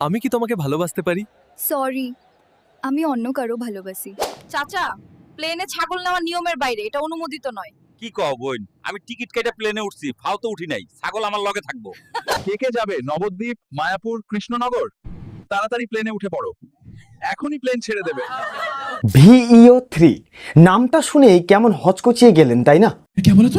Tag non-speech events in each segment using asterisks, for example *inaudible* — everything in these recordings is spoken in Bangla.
আমি কি তোমাকে ভালোবাসতে পারি? সরি আমি অন্য কারও ভালোবাসি। চাচা প্লেনে ছাগল নেওয়া নিয়মের বাইরে এটা অনুমোদিত নয়। কি কও বোন? আমি টিকিট কেটে প্লেনে উঠছি ফাও তো উঠি নাই ছাগল আমার লগে থাকব। *laughs* কে কে যাবে? নবদ্বীপ মায়াপুর কৃষ্ণনগর? তাড়াতাড়ি প্লেনে উঠে পড়ো। এখনই প্লেন ছেড়ে দেবে। ভিইও থ্রি নামটা শুনেই কেমন হচকচিয়ে গেলেন তাই না? কেমন তো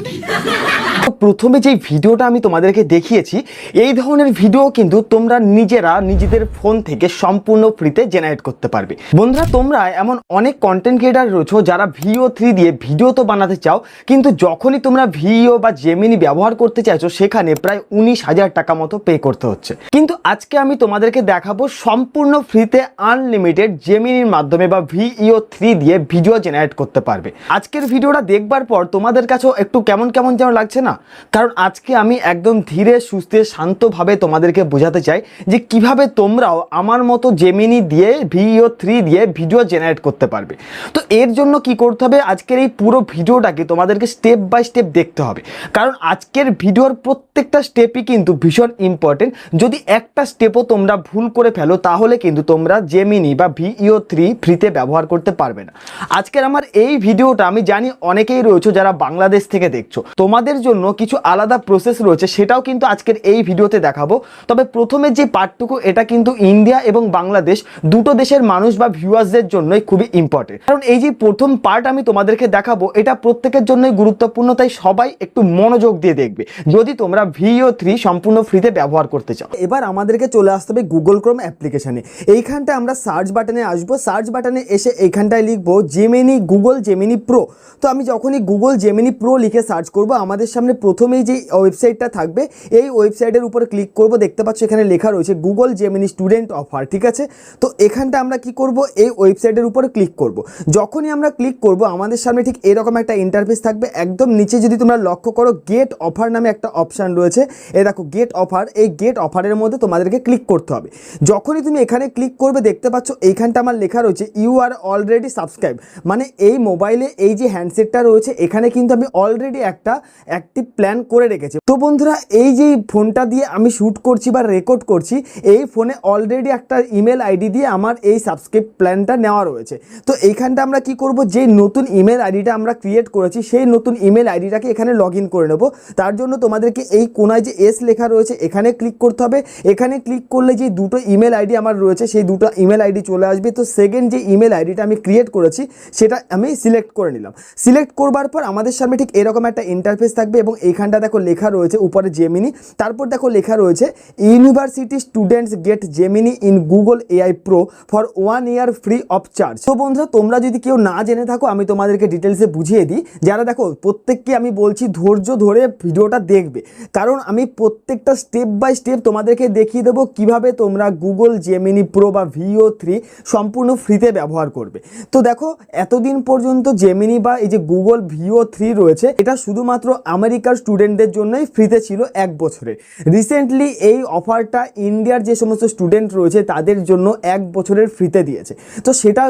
প্রথমে যে ভিডিওটা আমি তোমাদেরকে দেখিয়েছি, এই ধরনের ভিডিও কিন্তু তোমরা নিজেরা নিজেদের ফোন থেকে সম্পূর্ণ ফ্রিতে জেনারেট করতে পারবে। বন্ধুরা, তোমরা এমন অনেক কন্টেন্ট ক্রিয়েটার রয়েছো যারা ভিও থ্রি দিয়ে ভিডিও তো বানাতে চাও, কিন্তু যখনই তোমরা ভিও বা জেমিনি ব্যবহার করতে চাইছো, সেখানে প্রায় উনিশ হাজার টাকা মতো পে করতে হচ্ছে। কিন্তু আজকে আমি তোমাদেরকে দেখাবো সম্পূর্ণ ফ্রিতে আনলিমিটেড জেমিনির মাধ্যমে বা ভিইও থ্রি দিয়ে ভিডিও জেনারেট করতে পারবে। আজকের ভিডিওটা দেখবার পর তোমাদের কাছেও একটু কেমন কেমন যেন লাগছে না? কারণ আজকে আমি একদম ধীরে, সুস্থে, শান্তভাবে তোমাদেরকে বোঝাতে চাই যে কীভাবে তোমরাও আমার মতো জেমিনি দিয়ে ভিইও থ্রি দিয়ে ভিডিও জেনারেট করতে পারবে। তো এর জন্য কি করতে হবে? আজকের এই পুরো ভিডিওটাকে তোমাদেরকে স্টেপ বাই স্টেপ দেখতে হবে। কারণ আজকের ভিডিওর প্রত্যেকটা স্টেপই কিন্তু ভীষণ ইম্পর্টেন্ট যদি একটা স্টেপও তোমরা ভুল করে ফেলো, তাহলে কিন্তু তোমরা জেমিনি বা ভিইও থ্রি ফ্রিতে ব্যবহার করতে পারবে না। আজকের আমার এই ভিডিওটা আমি জানি অনেকেই রয়েছে যারা বাংলাদেশ থেকে দেখছ। তোমাদের জন্য কিছু আলাদা প্রসেস রয়েছে, সেটাও কিন্তু আজকের এই ভিডিওতে দেখাবো। তবে প্রথমে যে পার্টটুকু, এটা কিন্তু ইন্ডিয়া এবং বাংলাদেশ, দুটো দেশের মানুষ বা ভিউয়ার্সদের জন্যই খুবই ইম্পর্টেন্ট কারণ এই যে প্রথম পার্ট আমি তোমাদেরকে দেখাবো, এটা প্রত্যেকের জন্যই গুরুত্বপূর্ণ, তাই সবাই একটু মনোযোগ দিয়ে দেখবে। যদি তোমরা ভিও থ্রি সম্পূর্ণ ফ্রিতে ব্যবহার করতে চাও। এবার আমাদেরকে চলে আসতে হবে গুগল ক্রোম অ্যাপ্লিকেশানে এইখানটা আমরা সার্চ বাটনে আসব। সার্চ বাটনে এসে এইখানটায় লিখব জেমিনি গুগল জেমিনি প্রো তো আমি যখনই গুগল জেমিনি প্রো লিখে সার্চ করব, আমাদের সামনে প্রথমেই যে ওয়েবসাইটটা থাকবে, এই ওয়েবসাইটের উপরে ক্লিক করব, দেখতে পাচ্ছ এখানে লেখা রয়েছে গুগল জেমিনি স্টুডেন্ট অফার ঠিক আছে? তো এখানটা আমরা কি করব? এই ওয়েবসাইটের উপরে ক্লিক করব। যখনই আমরা ক্লিক করব, আমাদের সামনে ঠিক এরকম একটা ইন্টারফেস থাকবে, একদম নিচে যদি তোমরা লক্ষ্য করো গেট অফার নামে একটা অপশান রয়েছে। এই দেখো গেট অফার এই গেট অফারের মধ্যে তোমাদেরকে ক্লিক করতে হবে। যখনই তুমি এখানে ক্লিক করবে, দেখতে পাচ্ছ এইখানটা আমার লেখা রয়েছে ইউ আর অলরেডি সাবস্ক্রাইব মানে এই মোবাইলে এই যে হ্যান্ডসেটটা রয়েছে, এখানে কিন্তু আমি অলরেডি একটা অ্যাক্টিভ প্ল্যান করে রেখেছে। তো বন্ধুরা, এই যে ফোনটা দিয়ে আমি শ্যুট করছি বা রেকর্ড করছি, এই ফোনে অলরেডি একটা ইমেল আইডি দিয়ে আমার এই সাবস্ক্রাইব প্ল্যানটা নেওয়া রয়েছে। তো এইখানটা আমরা কি করব? যে নতুন ইমেল আইডিটা আমরা ক্রিয়েট করেছি, সেই নতুন ইমেল আইডিটাকে এখানে লগ করে নেব। তার জন্য তোমাদেরকে এই কোনায় যে এস লেখা রয়েছে, এখানে ক্লিক করতে হবে। এখানে ক্লিক করলে যে দুটো ইমেল আইডি আমার রয়েছে, সেই দুটো ইমেল আইডি চলে আসবে। তো সেকেন্ড যে ইমেল আইডিটা আমি ক্রিয়েট করেছি, সেটা আমি সিলেক্ট করে নিলাম। সিলেক্ট করবার পর আমাদের সামনে ঠিক এরকম একটা ইন্টারফেস থাকবে এবং এইখানটা দেখো লেখা রয়েছে উপরে জেমিনি তারপর দেখো লেখা রয়েছে university students get Gemini in Google AI pro for one year free of charge তো বন্ধুরা, তোমরা যদি কেউ না জেনে থাকো, আমি তোমাদেরকে ডিটেলসে বুঝিয়ে দিই। যারা দেখো, প্রত্যেককে আমি বলছি ধৈর্য ধরে ভিডিওটা দেখবে। কারণ আমি প্রত্যেকটা স্টেপ বাই স্টেপ তোমাদেরকে দেখিয়ে দেবো কীভাবে তোমরা গুগল জেমিনি প্রো বা ভিও থ্রি সম্পূর্ণ ফ্রিতে ব্যবহার করবে। তো দেখো, এতদিন পর্যন্ত জেমিনি বা এই যে গুগল ভিও থ্রি রয়েছে, এটা শুধুমাত্র আমেরিকার স্টুডেন্টদের জন্যই ফ্রিতে ছিল এক বছরে। রিসেন্টলি এই অফারটা ইন্ডিয়ার যে সমস্ত স্টুডেন্ট রয়েছে তাদের জন্য এক বছরের ফ্রিতে দিয়েছে। তো সেটা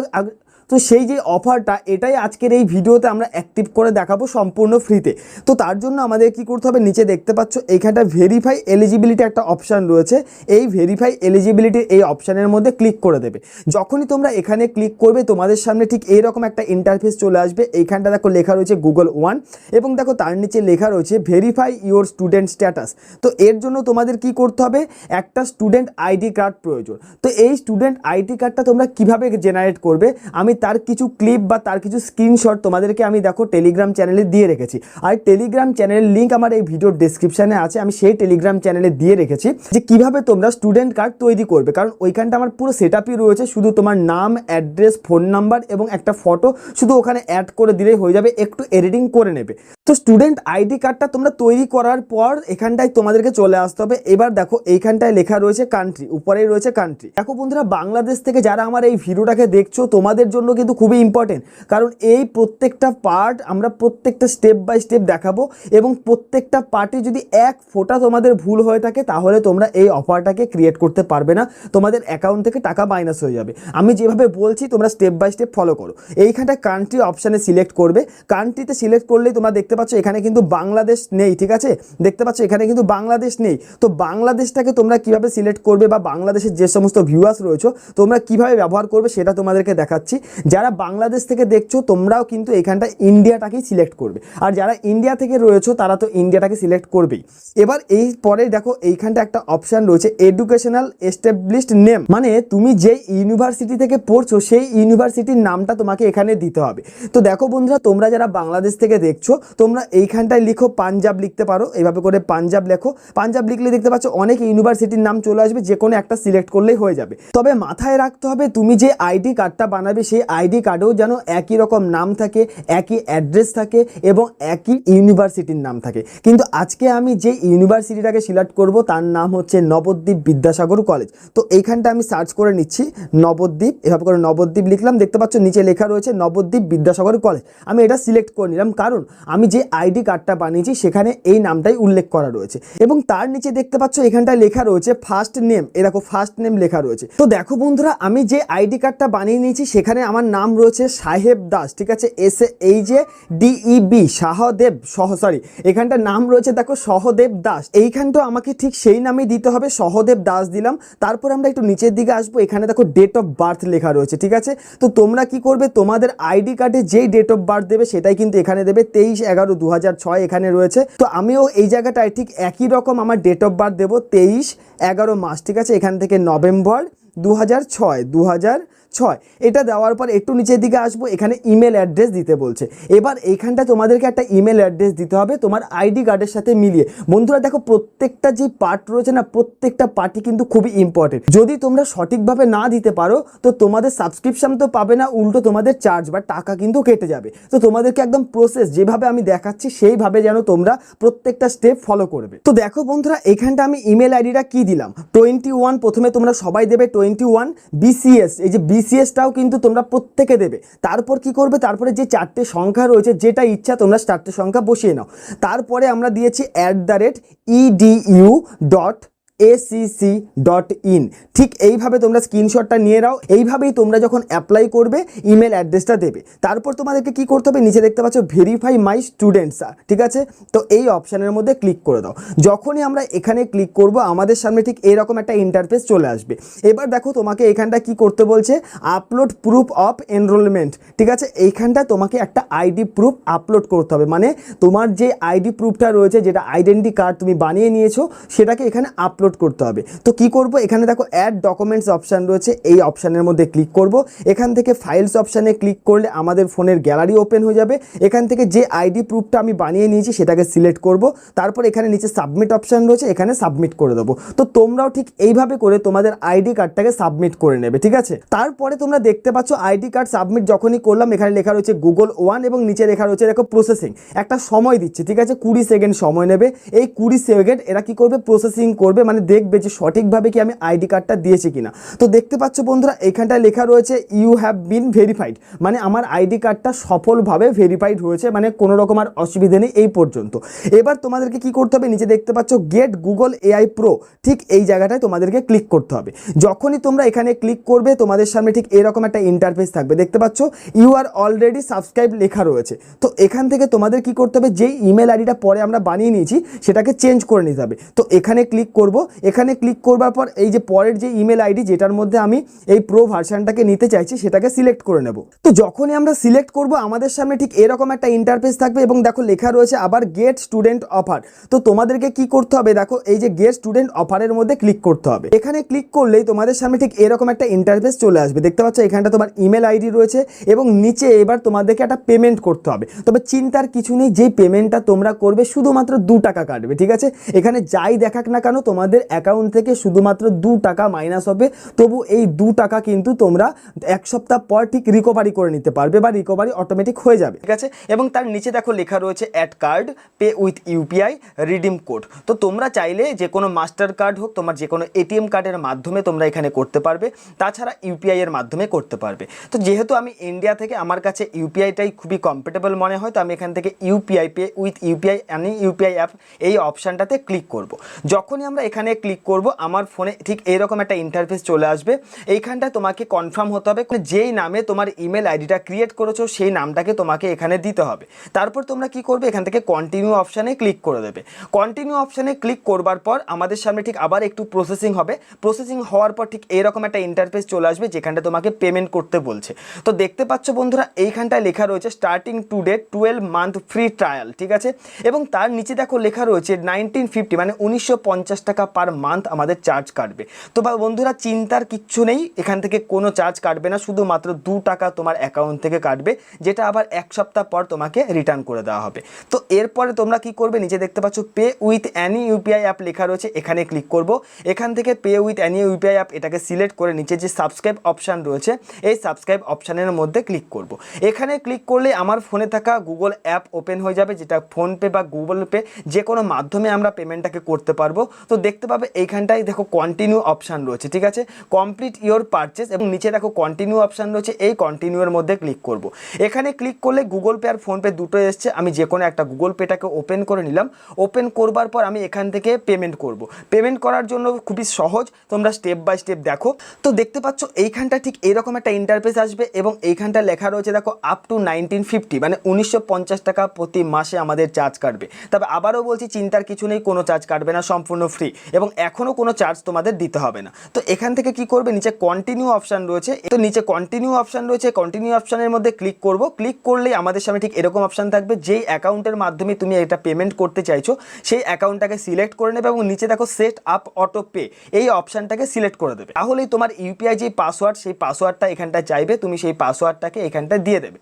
তো সেই যে অফারটা এটাই আজকের এই ভিডিওতে আমরা অ্যাক্টিভ করে দেখাবো সম্পূর্ণ ফ্রিতে তো তার জন্য আমাদের কি করতে হবে? নিচে দেখতে পাচ্ছ এইখানটা ভেরিফাই এলিজিবিলিটি একটা অপশান রয়েছে। এই ভেরিফাই এলিজিবিলিটির এই অপশানের মধ্যে ক্লিক করে দেবে। যখনই তোমরা এখানে ক্লিক করবে, তোমাদের সামনে ঠিক এইরকম একটা ইন্টারফেস চলে আসবে। এইখানটা দেখো লেখা রয়েছে গুগল ওয়ান এবং দেখো তার নিচে লেখা রয়েছে ভেরিফাই ইওর স্টুডেন্ট স্ট্যাটাস তো এর জন্য তোমাদের কি করতে হবে? একটা স্টুডেন্ট আইডি কার্ড প্রয়োজন। তো এই স্টুডেন্ট আইডি কার্ডটা তোমরা কীভাবে জেনারেট করবে? আমি তার কিছু ক্লিপ বা তার কিছু স্ক্রিনশট তোমাদেরকে আমি দেখো টেলিগ্রাম চ্যানেলে দিয়ে রেখেছি। আর টেলিগ্রাম চ্যানেলের লিঙ্ক আমার এই ভিডিওর ডিসক্রিপশানে আছে। আমি সেই টেলিগ্রাম চ্যানেলে দিয়ে রেখেছি যে কীভাবে তোমরা স্টুডেন্ট কার্ড তৈরি করবে। কারণ ওইখানটা আমার পুরো সেট রয়েছে। শুধু তোমার নাম অ্যাড্রেস ফোন নাম্বার এবং একটা ফটো শুধু ওখানে অ্যাড করে দিলেই হয়ে যাবে। একটু এডিটিং করে নেবে। তো স্টুডেন্ট আইডি কার্ডটা তোমরা তৈরি করার পর এখানটায় তোমাদেরকে চলে আসতে হবে। এবার দেখো, এইখানটায় লেখা রয়েছে কান্ট্রি উপরেই রয়েছে কান্ট্রি দেখো বন্ধুরা, বাংলাদেশ থেকে যারা আমার এই ভিডিওটাকে দেখছ, তোমাদের জন্য কিন্তু খুবই ইম্পর্টেন্ট কারণ এই প্রত্যেকটা পার্ট আমরা প্রত্যেকটা স্টেপ বাই স্টেপ দেখাবো এবং প্রত্যেকটা পার্টে যদি এক ফোঁটা তোমাদের ভুল হয়ে থাকে, তাহলে তোমরা এই অফারটাকে ক্রিয়েট করতে পারবে না। তোমাদের অ্যাকাউন্ট থেকে টাকা মাইনাস হয়ে যাবে। আমি যেভাবে বলছি, তোমরা স্টেপ বাই স্টেপ ফলো করো। এইখানটা কান্ট্রি অপশানে সিলেক্ট করবে। কান্ট্রিতে সিলেক্ট করলেই তোমরা দেখতে পাচ্ছ, এখানে কিন্তু বাংলাদেশ নেই, ঠিক আছে? দেখতে পাচ্ছ, এখানে কিন্তু বাংলাদেশ নেই। তো বাংলাদেশটাকে তোমরা কীভাবে সিলেক্ট করবে বা বাংলাদেশের যে সমস্ত ভিউয়ার্স রয়েছে, তোমরা কীভাবে ব্যবহার করবে সেটা তোমাদেরকে দেখাচ্ছি। যারা বাংলাদেশ থেকে দেখছ, তোমরাও কিন্তু এখানটা ইন্ডিয়াটাকেই সিলেক্ট করবে। আর যারা ইন্ডিয়া থেকে রয়েছে, তারা তো ইন্ডিয়াটাকে সিলেক্ট করবেই। এবার এই পরে দেখো, এইখানটা একটা অপশান রয়েছে এডুকেশনাল এস্টাবলিশড নেম মানে তুমি যে ইউনিভার্সিটি থেকে পড়ছো, সেই ইউনিভার্সিটির নামটা তোমাকে এখানে দিতে হবে। তো দেখো বন্ধুরা, তোমরা যারা বাংলাদেশ থেকে দেখছ তোমরা এইখানটায় লিখো পাঞ্জাব লিখতে পারো, এইভাবে করে পাঞ্জাব লেখো। পাঞ্জাব লিখলে দেখতে পাচ্ছ অনেক ইউনিভার্সিটির নাম চলে আসবে, যে কোনো একটা সিলেক্ট করলেই হয়ে যাবে। তবে মাথায় রাখতে হবে, তুমি যে আইডি কার্ডটা বানাবে, সেই আইডি কার্ডেও যেন একই রকম নাম থাকে, একই অ্যাড্রেস থাকে এবং একই ইউনিভার্সিটির নাম থাকে। কিন্তু আজকে আমি যে ইউনিভার্সিটিটাকে সিলেক্ট করব, তার নাম হচ্ছে নবদ্বীপ বিদ্যাসাগর কলেজ। তো এইখানটা আমি সার্চ করে নিচ্ছি, নবদ্বীপ, এভাবে করে নবদ্বীপ লিখলাম, দেখতে পাচ্ছ নিচে লেখা রয়েছে নবদ্বীপ বিদ্যাসাগর কলেজ। আমি এটা সিলেক্ট করে নিলাম, কারণ আমি যে আইডি কার্ডটা বানিয়েছি, সেখানে এই নামটাই উল্লেখ করা রয়েছে। এবং তার নিচে দেখতে পাচ্ছ, এখানটায় লেখা রয়েছে ফার্স্ট নেম এরকম ফার্স্ট নেম লেখা রয়েছে। তো দেখো বন্ধুরা, আমি যে আইডি কার্ডটা বানিয়ে নিয়েছি, সেখানে আমার নাম রয়েছে সাহেব দাস, ঠিক আছে? এস এই যে ডিইবি শাহদেব সহ সরি এখানটা নাম রয়েছে, দেখো, সহদেব দাস। এইখানটা আমাকে ঠিক সেই নামেই দিতে হবে, সহদেব দাস দিলাম। তারপর আমরা একটু নিচের দিকে আসব, এখানে দেখো ডেট অফ বার্থ লেখা রয়েছে, ঠিক আছে? তো তোমরা কি করবে, তোমাদের আইডি কার্ডে যেই ডেট অফ বার্থ দেবে, সেটাই কিন্তু এখানে দেবে, তেইশ এগারো দু ছয় এখানে রয়েছে। তো আমিও এই জায়গাটায় ঠিক একই রকম আমার ডেট অফ বার্থ দেবো, তেইশ এগারো মাস, ঠিক আছে? এখান থেকে নভেম্বর দু হাজার ছয় দু হাজার ছয়। এটা দেওয়ার পর একটু নিচের দিকে আসব, এখানে ইমেল অ্যাড্রেস দিতে বলছে। এবার এইখানটা তোমাদেরকে একটা ইমেল অ্যাড্রেস দিতে হবে, তোমার আইডি কার্ডের সাথে মিলিয়ে। বন্ধুরা, দেখো, প্রত্যেকটা যে পার্ট রয়েছে না, প্রত্যেকটা পার্টই কিন্তু খুবই ইম্পর্টেন্ট যদি তোমরা সঠিকভাবে না দিতে পারো, তো তোমাদের সাবস্ক্রিপশন তো পাবে না, উল্টো তোমাদের চার্জ বা টাকা কিন্তু কেটে যাবে। তো তোমাদেরকে একদম প্রসেস যেভাবে আমি দেখাচ্ছি, সেইভাবে যেন তোমরা প্রত্যেকটা স্টেপ ফলো করবে। তো দেখো বন্ধুরা এখানটা আমি ইমেল আইডিটা কি দিলাম? টোয়েন্টি প্রথমে তোমরা সবাই দেবে টোয়েন্টি ওয়ান বিসিএস এই যে বিসিএসটাও কিন্তু তোমরা প্রত্যেকে দেবে। তারপর কি করবে? তারপরে যে চারটে সংখ্যা রয়েছে, যেটা ইচ্ছা, তোমরা চারটে সংখ্যা বসিয়ে নাও। তারপরে আমরা দিয়েছি at the rate EDU dot ACC dot in ঠিক এইভাবে তোমরা স্ক্রিনশটটা নিয়ে নাও। এইভাবেই তোমরা যখন অ্যাপ্লাই করবে ইমেল অ্যাড্রেসটা দেবে। তারপর তোমাদেরকে কি করতে হবে? নিচে দেখতে পাচ্ছ ভেরিফাই মাই স্টুডেন্টস ঠিক আছে? তো এই অপশানের মধ্যে ক্লিক করে দাও। যখনই আমরা এখানে ক্লিক করব, আমাদের সামনে ঠিক এরকম একটা ইন্টারফেস চলে আসবে। এবার দেখো তোমাকে এখানটা কি করতে বলছে? আপলোড প্রুফ অফ এনরোলমেন্ট ঠিক আছে? এইখানটা তোমাকে একটা আইডি প্রুফ আপলোড করতে হবে। মানে তোমার যে আইডি প্রুফটা রয়েছে, যেটা আইডেন্টি কার্ড তুমি বানিয়ে নিয়েছো, সেটাকে এখানে আপলোড করতে হবে। তো কি করব? এখানে দেখো অ্যাড ডকুমেন্টস অপশান রয়েছে, এই অপশানের মধ্যে ক্লিক করব। এখান থেকে ফাইলস অপশানে ক্লিক করলে আমাদের ফোনের গ্যালারি ওপেন হয়ে যাবে। এখান থেকে যে আইডি প্রুফটা আমি বানিয়ে নিয়েছি সেটাকে সিলেক্ট করব। তারপর এখানে নিচে সাবমিট অপশান রয়েছে, এখানে সাবমিট করে দেবো। তো তোমরাও ঠিক এইভাবে করে তোমাদের আইডি কার্ডটাকে সাবমিট করে নেবে, ঠিক আছে? তারপরে তোমরা দেখতে পাচ্ছ আইডি কার্ড সাবমিট যখনই করলাম, এখানে লেখা রয়েছে গুগল ওয়ান এবং নিচে লেখা রয়েছে দেখো প্রসেসিং একটা সময় দিচ্ছে, ঠিক আছে? কুড়ি সেকেন্ড সময় নেবে। এই কুড়ি সেকেন্ড এরা কি করবে? প্রসেসিং করবে। মানে দেখবে যে সঠিকভাবে কি আমি আইডি কার্ডটা দিয়েছি কিনা। তো দেখতে পাচ্ছ বন্ধুরা, এখানটায় লেখা রয়েছে ইউ হ্যাভ বিন ভেরিফাইড মানে আমার আইডি কার্ডটা সফলভাবে ভেরিফাইড হয়েছে মানে কোনো রকম আর অসুবিধে নেই এই পর্যন্ত। এবার তোমাদেরকে কি করতে হবে? নিচে দেখতে পাচ্ছ গেট গুগল এআই প্রো ঠিক এই জায়গাটায় তোমাদেরকে ক্লিক করতে হবে। যখনই তোমরা এখানে ক্লিক করবে, তোমাদের সামনে ঠিক এরকম একটা ইন্টারফেস থাকবে। দেখতে পাচ্ছ ইউ আর অলরেডি সাবস্ক্রাইব লেখা রয়েছে। তো এখান থেকে তোমাদের কি করতে হবে? যেই ইমেল আইডিটা পরে আমরা বানিয়ে নিয়েছি, সেটাকে চেঞ্জ করে নিতে হবে। তো এখানে ক্লিক করব এখানে ক্লিক করবার পর এই যে পরের যে ইমেল আইডি যেটার মধ্যে আমি এই প্রো ভার্সানটাকে নিতে চাইছি, সেটাকে সিলেক্ট করে নেব। তো যখনই আমরা সিলেক্ট করব, আমাদের সামনে ঠিক এরকম একটা ইন্টারফেস থাকবে এবং দেখো লেখা রয়েছে আবার গেট স্টুডেন্ট অফার তো তোমাদেরকে কি করতে হবে? দেখো এই যে গেট স্টুডেন্ট অফারের মধ্যে ক্লিক করতে হবে। এখানে ক্লিক করলেই তোমাদের সামনে ঠিক এরকম একটা ইন্টারফেস চলে আসবে। দেখতে পাচ্ছ এখানটা তোমার ইমেল আইডি রয়েছে এবং নিচে এবার তোমাদেরকে একটা পেমেন্ট করতে হবে। তবে চিন্তার কিছু নেই, যেই পেমেন্টটা তোমরা করবে, শুধুমাত্র দু টাকা কাটবে, ঠিক আছে? এখানে যাই দেখাক না কেন, তোমাদের তোমাদের অ্যাকাউন্ট থেকে শুধুমাত্র দু টাকা মাইনাস হবে। তবু এই দু টাকা কিন্তু তোমরা এক সপ্তাহ পর ঠিক রিকভারি করে নিতে পারবে বা রিকভারি অটোমেটিক হয়ে যাবে। ঠিক আছে? এবং তার নিচে দেখো লেখা রয়েছে add card pay with UPI redeem code তো তোমরা চাইলে যে কোনো মাস্টার কার্ড হোক, তোমার যে কোনো এটিএম কার্ডের মাধ্যমে তোমরা এখানে করতে পারবে। তাছাড়া ইউপিআই এর মাধ্যমে করতে পারবে। তো যেহেতু আমি ইন্ডিয়া থেকে, আমার কাছে ইউপিআইটাই খুবই কমফোর্টেবল মনে হয়, তো আমি এখান থেকে UPI pay with UPI any UPI app এই অপশানটাতে ক্লিক করব। যখনই আমরা এখানে ক্লিক করব, আমার ফোনে ঠিক এইরকম একটা ইন্টারফেস চলে আসবে। এইখানটায় তোমাকে কনফার্ম হতে হবে যেই নামে তোমার ইমেল আইডিটা ক্রিয়েট করেছ, সেই নামটাকে তোমাকে এখানে দিতে হবে। তারপর তোমরা কি করবে, এখান থেকে কন্টিনিউ অপশানে ক্লিক করে দেবে। কন্টিনিউ অপশানে ক্লিক করবার পর আমাদের সামনে ঠিক আবার একটু প্রসেসিং হবে। প্রসেসিং হওয়ার পর ঠিক এইরকম একটা ইন্টারফেস চলে আসবে, যেখানটা তোমাকে পেমেন্ট করতে বলছে। তো দেখতে পাচ্ছ বন্ধুরা, এইখানটায় লেখা রয়েছে starting today twelve month free trial ঠিক আছে? এবং তার নিচে দেখো লেখা রয়েছে নাইনটিন ফিফটি মানে উনিশশো পঞ্চাশ টাকা পার মান্থ আমাদের চার্জ কাটবে। তো বন্ধুরা, চিন্তার কিচ্ছু নেই, এখান থেকে কোনো চার্জ কাটবে না, শুধুমাত্র দু টাকা তোমার অ্যাকাউন্ট থেকে কাটবে, যেটা আবার এক সপ্তাহ পর তোমাকে রিটার্ন করে দেওয়া হবে। তো এরপরে তোমরা কি করবে, নিচে দেখতে পাচ্ছ pay with any UPI app লেখা রয়েছে, এখানে ক্লিক করব। এখান থেকে pay with any UPI app এটাকে সিলেক্ট করে নিচে যে সাবস্ক্রাইব অপশান রয়েছে, এই সাবস্ক্রাইব অপশানের মধ্যে ক্লিক করব। এখানে ক্লিক করলে আমার ফোনে থাকা গুগল অ্যাপ ওপেন হয়ে যাবে, যেটা ফোনপে বা গুগল পে যে কোনো মাধ্যমে আমরা পেমেন্টটাকে করতে পারব। তো দেখতে পাবে, এইখানটায় দেখো কন্টিনিউ অপশান রয়েছে, ঠিক আছে? কমপ্লিট ইওর পারচেস এবং নিচে দেখো কন্টিনিউ অপশান রয়েছে, এই কন্টিনিউয়ের মধ্যে ক্লিক করব। এখানে ক্লিক করলে গুগল পে আর ফোনপে দুটো এসছে, আমি যে কোনো একটা গুগল পেটাকে ওপেন করে নিলাম। ওপেন করবার পর আমি এখান থেকে পেমেন্ট করব। পেমেন্ট করার জন্য খুবই সহজ, তোমরা স্টেপ বাই স্টেপ দেখো। তো দেখতে পাচ্ছ এইখানটা ঠিক এরকম একটা ইন্টারফেস আসবে এবং এইখানটা লেখা রয়েছে, দেখো আপ টু নাইনটিন ফিফটি মানে উনিশশো পঞ্চাশ টাকা প্রতি মাসে আমাদের চার্জ কাটবে। তবে আবারও বলছি, চিন্তার কিছু নেই, কোনো চার্জ কাটবে না, সম্পূর্ণ ফ্রি এবং এখনও কোনো চার্জ তোমাদের দিতে হবে না। তো এখান থেকে কি করবে? নিচে কন্টিনিউ অপশান রয়েছে। তো নিচে কন্টিনিউ অপশান রয়েছে। কন্টিনিউ অপশানের মধ্যে ক্লিক করব। ক্লিক করলেই আমাদের সামনে ঠিক এরকম অপশান থাকবে। যেই অ্যাকাউন্টের মাধ্যমে তুমি এটা পেমেন্ট করতে চাইছো, সেই অ্যাকাউন্টটাকে সিলেক্ট করে নেবে এবং নিচে দেখো সেট আপ অটো পে এই অপশানটাকে সিলেক্ট করে দেবে। তাহলেই তোমার ইউপিআই যে পাসওয়ার্ড সেই পাসওয়ার্ডটা এখানটায় চাইবে। তুমি সেই পাসওয়ার্ডটাকে এখানটায় দিয়ে দেবে।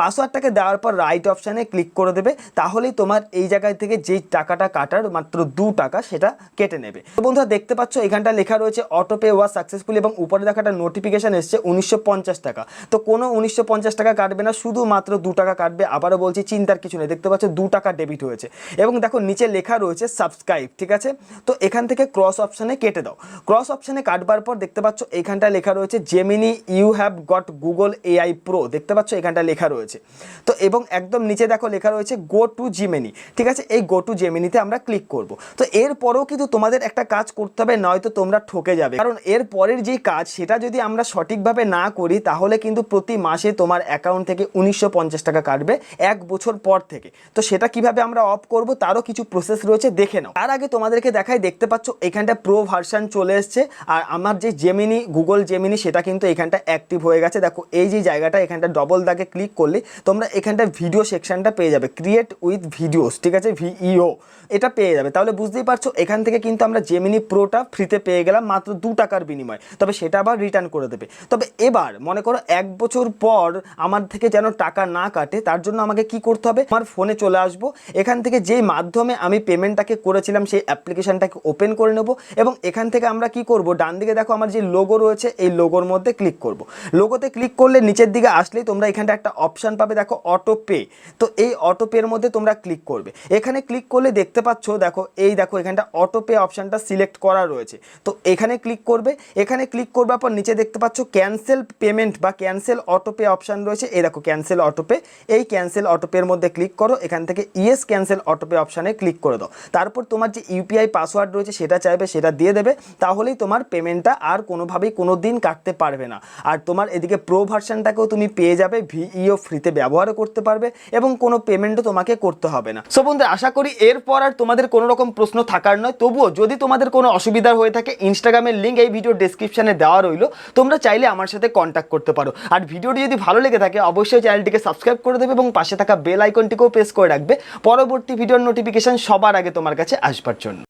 পাসওয়ার্ডটাকে দেওয়ার পর রাইট অপশানে ক্লিক করে দেবে। তাহলেই তোমার এই জায়গায় থেকে যেই টাকাটা কাটার মাত্র দু টাকা সেটা কেটে নেবে। তো বন্ধুরা দেখতে পাচ্ছ, এখানটা লেখা রয়েছে অটো পে ওয়াজ সাকসেসফুল এবং উপরে দেখা একটা নোটিফিকেশন এসছে, উনিশশো টাকা। তো কোনো উনিশশো পঞ্চাশ টাকা কাটবে না, শুধুমাত্র দু টাকা কাটবে, আবারও বলছি, চিন্তার কিছু নেই। দেখতে পাচ্ছ, দু টাকা ডেবিট হয়েছে। এবং দেখো, নিচে লেখা রয়েছে সাবস্ক্রাইব ঠিক আছে? তো এখান থেকে ক্রস অপশানে কেটে দাও। ক্রস অপশানে কাটবার পর দেখতে পাচ্ছ এইখানটা লেখা রয়েছে Gemini you have got Google AI pro দেখতে পাচ্ছ, এখানটা লেখা রয়েছে। তো এবং একদম নিচে দেখো, লেখা রয়েছে গো টু জিমেনি ঠিক আছে? এই গো টু জেমিনিতে আমরা ক্লিক করব। তো এরপরেও কিন্তু তোমাদের একটা কাজ করতে হবে, নয়তো তোমরা ঠকে যাবে। কারণ এর পরের যেই কাজ, সেটা যদি আমরা সঠিকভাবে না করি, তাহলে কিন্তু প্রতি মাসে তোমার অ্যাকাউন্ট থেকে উনিশশো টাকা কাটবে এক বছর পর থেকে। তো সেটা কীভাবে আমরা অফ করব, তারও কিছু প্রসেস রয়েছে, দেখে নাও। তার আগে তোমাদেরকে দেখাই, দেখতে পাচ্ছ, এখানটা প্রো ভার্সন চলে এসছে। আর আমার যে জেমিনি গুগল জেমিনি সেটা কিন্তু এখানটা অ্যাক্টিভ হয়ে গেছে। দেখো, এই যে জায়গাটা, এখানটা ডবল দাগে ক্লিক করলে তোমরা এখানটা ভিডিও সেকশনটা পেয়ে যাবে। ক্রিয়েট উইথ ভিডিওস ঠিক আছে? ভিইও এটা পেয়ে যাবে। তাহলে বুঝতেই পারছ, এখান থেকে কিন্তু আমরা জেমিনি প্রোটা ফ্রিতে পেয়ে গেলাম মাত্র দু টাকার বিনিময়। তবে সেটা আবার রিটার্ন করে দেবে। তবে এবার মনে করো এক বছর পর আমার থেকে যেন টাকা না কাটে, তার জন্য আমাকে কি করতে হবে? আমার ফোনে চলে আসব। এখান থেকে যেই মাধ্যমে আমি পেমেন্টটাকে করেছিলাম, সেই অ্যাপ্লিকেশনটাকে ওপেন করে নেব এবং এখান থেকে আমরা কি করব? ডান দিকে দেখো আমার যে লোগো রয়েছে, এই লোগোর মধ্যে ক্লিক করব। লোগোতে ক্লিক করলে নিচের দিকে আসলেই তোমরা এখানটা একটা অপশান পাবে, দেখো অটো পে তো এই অটো পের মধ্যে তোমরা ক্লিক করবে। এখানে ক্লিক করলে দেখতে পাচ্ছ, দেখো এই দেখো এখানটা অটো পে অপশানটা সিলেক্ট করা রয়েছে। তো এখানে ক্লিক করবে। এখানে ক্লিক করবার পর নিচে দেখতে পাচ্ছ ক্যান্সেল পেমেন্ট বা ক্যান্সেল অটো পে অপশান রয়েছে। এই দেখো ক্যান্সেল অটো পে এই ক্যান্সেল অটো পের মধ্যে ক্লিক করো। এখান থেকে ইয়েস ক্যান্সেল অটো পে অপশানে ক্লিক করে দাও। তারপর তোমার যে ইউপিআই পাসওয়ার্ড রয়েছে সেটা চাইবে, সেটা দিয়ে দেবে। তাহলেই তোমার পেমেন্টটা আর কোনোভাবেই কোনো দিন কাটতে পারবে না। আর তোমার এদিকে প্রো ভার্সানটাকেও তুমি পেয়ে যাবে, ভিইও ফ্রিতে ব্যবহারও করতে পারবে এবং কোনো পেমেন্টও তোমাকে করতে হবে না। সো বন্ধু আশা করি এরপর আর তোমাদের কোনো রকম প্রশ্ন থাকার নয়। তবুও যদি তোমাদের কোনো অসুবিধা হয়ে থাকে ইনস্টাগ্রামের লিঙ্ক এই ভিডিও ডিসক্রিপশানে দেওয়া রইল, তোমরা চাইলে আমার সাথে কন্ট্যাক্ট করতে পারো। আর ভিডিওটি যদি ভালো লেগে থাকে, অবশ্যই চ্যানেলটিকে সাবস্ক্রাইব করে দেবে এবং পাশে থাকা বেল আইকনটিকেও প্রেস করে রাখবে। পরবর্তী ভিডিওর নোটিফিকেশান সবার আগে তোমার কাছে আসবার জন্য।